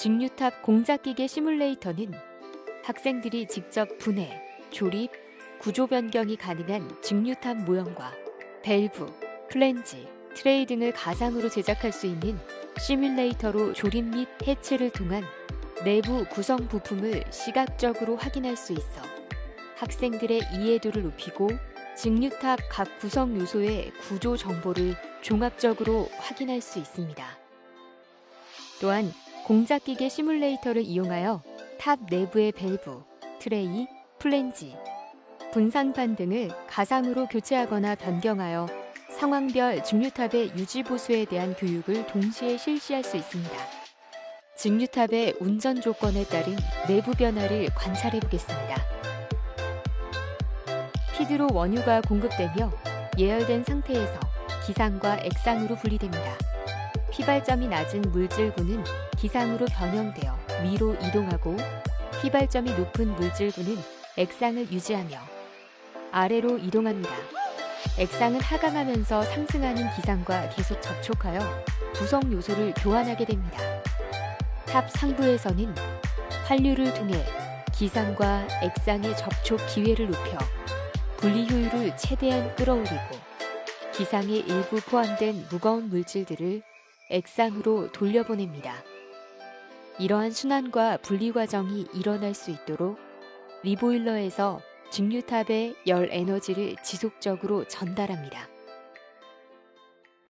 직류탑 공작기계 시뮬레이터는 학생들이 직접 분해, 조립, 구조 변경이 가능한 직류탑 모형과 밸브, 플랜지, 트레이 등을 가상으로 제작할 수 있는 시뮬레이터로 조립 및 해체를 통한 내부 구성 부품을 시각적으로 확인할 수 있어 학생들의 이해도를 높이고 직류탑 각 구성 요소의 구조 정보를 종합적으로 확인할 수 있습니다. 또한 공작기계 시뮬레이터를 이용하여 탑 내부의 밸브, 트레이, 플랜지, 분산판 등을 가상으로 교체하거나 변경하여 상황별 직류탑의 유지 보수에 대한 교육을 동시에 실시할 수 있습니다. 직류탑의 운전 조건에 따른 내부 변화를 관찰해 보겠습니다. 피드로 원유가 공급되며 예열된 상태에서 기상과 액상으로 분리됩니다. 피발점이 낮은 물질구는 기상으로 변형되어 위로 이동하고 피발점이 높은 물질구는 액상을 유지하며 아래로 이동합니다. 액상은 하강하면서 상승하는 기상과 계속 접촉하여 구성 요소를 교환하게 됩니다. 탑 상부에서는 환류를 통해 기상과 액상의 접촉 기회를 높여 분리 효율을 최대한 끌어올리고 기상의 일부 포함된 무거운 물질들을 액상으로 돌려보냅니다. 이러한 순환과 분리 과정이 일어날 수 있도록 리보일러에서 직류탑에 열 에너지를 지속적으로 전달합니다.